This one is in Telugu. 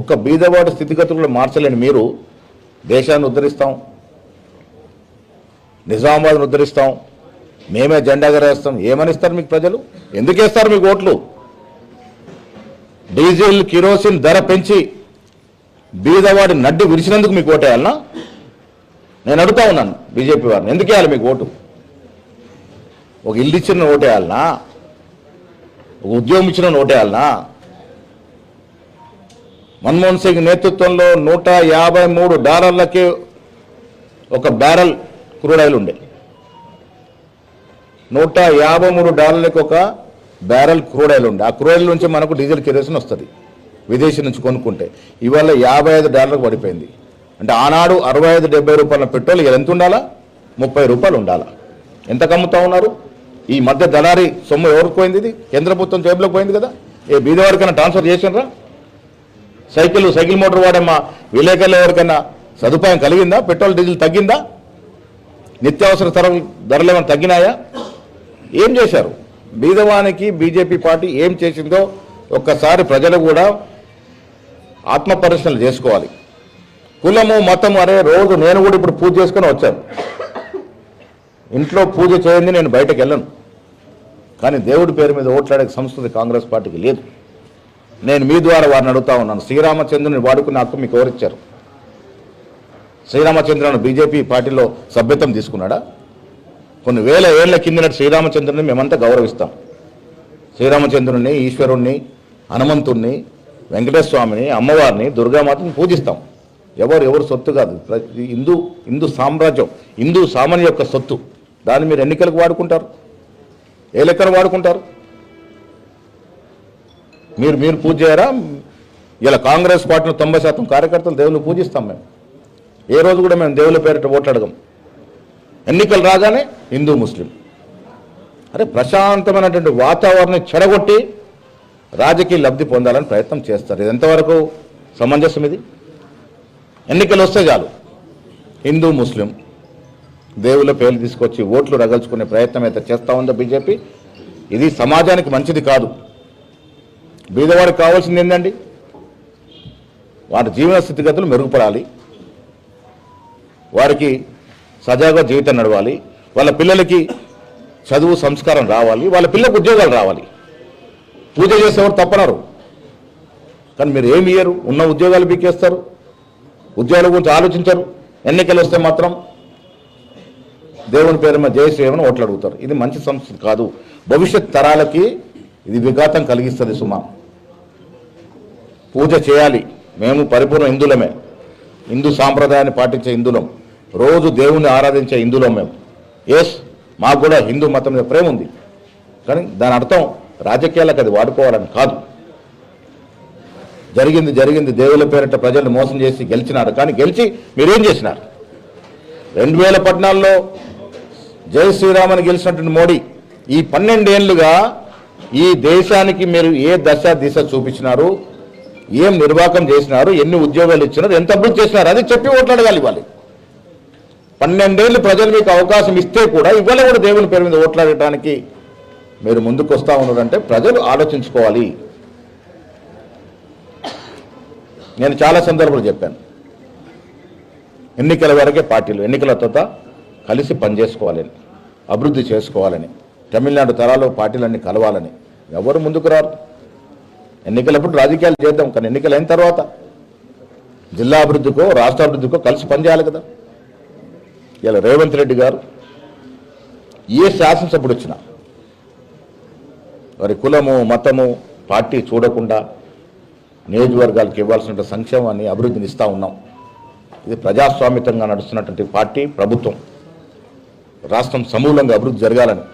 ఒక్క బీదవాడు స్థితిగతులను మార్చలేని మీరు దేశాన్ని ఉద్ధరిస్తాం నిజామాబాద్ను ఉద్ధరిస్తాం మేమే జెండా ఎగరేస్తాం. ఏమని ఇస్తారు మీకు ప్రజలు? ఎందుకేస్తారు మీకు ఓట్లు? డీజిల్ కిరోసిన్ ధర పెంచి బీదవాడి నడ్డి విరిచినందుకు మీకు ఓటేయాలనా? నేను అడుగుతా ఉన్నాను బీజేపీ వారిని. ఎందుకు వేయాలి మీకు ఓటు? ఒక ఇల్లు ఇచ్చిన ఓటేయాలనా? ఒక ఉద్యోగం ఇచ్చిన ఓటేయాలనా? మన్మోహన్ సింగ్ నేతృత్వంలో నూట యాభై మూడు డాలర్లకి ఒక బ్యారల్ క్రూడ్ ఆయిల్ ఉండే. నూట యాభై మూడు డాలర్లకి ఒక బ్యారల్ క్రూడ్ ఆయిల్ ఉండే. ఆ క్రూడ్ ఆయిల్ నుంచి మనకు డీజిల్ కిరోసిన్ వస్తుంది విదేశీ నుంచి కొనుక్కుంటే. ఇవాళ యాభై ఐదు డాలర్లకు పడిపోయింది. అంటే ఆనాడు అరవై ఐదు డెబ్బై రూపాయల పెట్రోల్ ఎంత ఉండాలా? ముప్పై రూపాయలు ఉండాలా? ఎంత కమ్ముతా ఉన్నారు? ఈ మధ్య దళారీ సొమ్ము ఎవరికి పోయింది ఇది? కేంద్ర ప్రభుత్వం జేబులోకి పోయింది కదా? ఏ బీదవాడికైనా ట్రాన్స్ఫర్ చేసినరా? సైకిల్ సైకిల్ మోటార్ వాడమ్మా. మా విలేకరులు ఎవరికైనా సదుపాయం కలిగిందా? పెట్రోల్ డీజిల్ తగ్గిందా? నిత్యావసర ధరలు ధరలు ఏమైనా తగ్గినాయా? ఏం చేశారు? బీదవానికి బీజేపీ పార్టీ ఏం చేసిందో ఒక్కసారి ప్రజలు కూడా ఆత్మపరిశీలన చేసుకోవాలి. కులము మతం అరే రోజు నేను కూడా ఇప్పుడు పూజ చేసుకుని వచ్చాను. ఇంట్లో పూజ చేయండి నేను బయటకు వెళ్ళను. కానీ దేవుడి పేరు మీద ఓట్లాడే సంస్కృతి కాంగ్రెస్ పార్టీకి లేదు. నేను మీ ద్వారా వారిని అడుగుతా ఉన్నాను. శ్రీరామచంద్రుని వాడుకున్న హక్కు మీకు ఎవరిచ్చారు? శ్రీరామచంద్రుని బీజేపీ పార్టీలో సభ్యత్వం తీసుకున్నాడా? కొన్ని వేల ఏళ్ళ కిందనటి శ్రీరామచంద్రుని మేమంతా గౌరవిస్తాం. శ్రీరామచంద్రుని ఈశ్వరుణ్ణి హనుమంతుణ్ణి వెంకటేశ్వర స్వామిని అమ్మవారిని దుర్గామాతని పూజిస్తాం. ఎవరు ఎవరు సొత్తు కాదు. హిందూ హిందూ సామ్రాజ్యం హిందూ సామాన్య యొక్క సొత్తు. దాన్ని మీరు ఎన్నికలకు వాడుకుంటారు? ఏ లెక్కన వాడుకుంటారు? మీరు మీరు పూజ చేయరా? ఇలా కాంగ్రెస్ పార్టీలో తొంభై శాతం కార్యకర్తలు దేవుని పూజిస్తాం మేము. ఏ రోజు కూడా మేము దేవుల పేరిట ఓట్లాడగం ఎన్నికలు రాగానే హిందూ ముస్లిం. అరే ప్రశాంతమైనటువంటి వాతావరణం చెడగొట్టి రాజకీయ లబ్ధి పొందాలని ప్రయత్నం చేస్తారు. ఇది ఎంతవరకు సమంజసం ఇది? ఎన్నికలు వస్తే చాలు. హిందూ ముస్లిం దేవుళ్ళ పేర్లు తీసుకొచ్చి ఓట్లు రగల్చుకునే ప్రయత్నం అయితే చేస్తూ ఉందో బీజేపీ? ఇది సమాజానికి మంచిది కాదు. బీదవాడికి కావాల్సింది ఏంటండి వారి జీవన స్థితిగతులు మెరుగుపడాలి. వారికి సజావుగా జీవితం నడవాలి. వాళ్ళ పిల్లలకి చదువు సంస్కారం రావాలి. వాళ్ళ పిల్లలకు ఉద్యోగాలు రావాలి. పూజ చేసేవారు తప్పనరు. కానీ మీరు ఏమి ఇయ్యరు? ఉన్న ఉద్యోగాలు పీకేస్తారు ఉద్యోగాల గురించి ఆలోచించరు. ఎన్నికలు వస్తే మాత్రం దేవుని పేరు మీద జయ శ్రీరామని ఓట్లు అడుగుతారు? ఇది మంచి సంస్కృతి కాదు. భవిష్యత్ తరాలకి ఇది విఘాతం కలిగిస్తుంది సుమా. పూజ చేయాలి. మేము పరిపూర్ణ హిందువులమే. హిందూ సాంప్రదాయాన్ని పాటించే హిందులం రోజు దేవుణ్ణి ఆరాధించే హిందులం మేము. ఎస్ మాకు కూడా హిందూ మతం మీద ప్రేమ ఉంది. కానీ దాని అర్థం రాజకీయాలకు అది వాడుకోవాలని కాదు. జరిగింది జరిగింది దేవుల పేరిట ప్రజలను మోసం చేసి గెలిచినారు. కానీ గెలిచి మీరేం చేసినారు? రెండు వేల పద్నాలుగులో జై శ్రీరామని గెలిచినటువంటి మోడీ ఈ పన్నెండేళ్ళుగా ఈ దేశానికి మీరు ఏ దశ దిశ చూపించినారు? ఏం నిర్వాహకం చేసినారు? ఎన్ని ఉద్యోగాలు ఇచ్చినారు? ఎంత అభివృద్ధి చేసినారు? అది చెప్పి ఓట్లాడగాలి ఇవ్వాలి పన్నెండేళ్ళు ప్రజలు మీకు అవకాశం ఇస్తే కూడా ఇవాళ కూడా దేవుని పేరు మీద ఓట్లాడటానికి మీరు ముందుకు వస్తూ ఉన్నారంటే ప్రజలు ఆలోచించుకోవాలి. నేను చాలా సందర్భాలు చెప్పాను. ఎన్నికల వరకే పార్టీలు ఎన్నికల తర్వాత కలిసి పనిచేసుకోవాలని అభివృద్ధి చేసుకోవాలని. తమిళనాడు తరాలు పార్టీలన్నీ కలవాలని. ఎవరు ముందుకు రారు? ఎన్నికలప్పుడు రాజకీయాలు చేద్దాం కానీ ఎన్నికలు అయిన తర్వాత జిల్లా అభివృద్ధికో రాష్ట్ర అభివృద్ధికో కలిసి పనిచేయాలి కదా. ఇలా రేవంత్ రెడ్డి గారు ఏ శాసనసభ్యుడు వచ్చినా వారి కులము మతము పార్టీ చూడకుండా నియోజకవర్గాలకు ఇవ్వాల్సిన సంక్షేమాన్ని అభివృద్ధిని ఇస్తూ ఉన్నాం. ఇది ప్రజాస్వామితంగా నడుస్తున్నటువంటి పార్టీ ప్రభుత్వం. రాష్ట్రం సమూలంగా అభివృద్ధి జరగాలని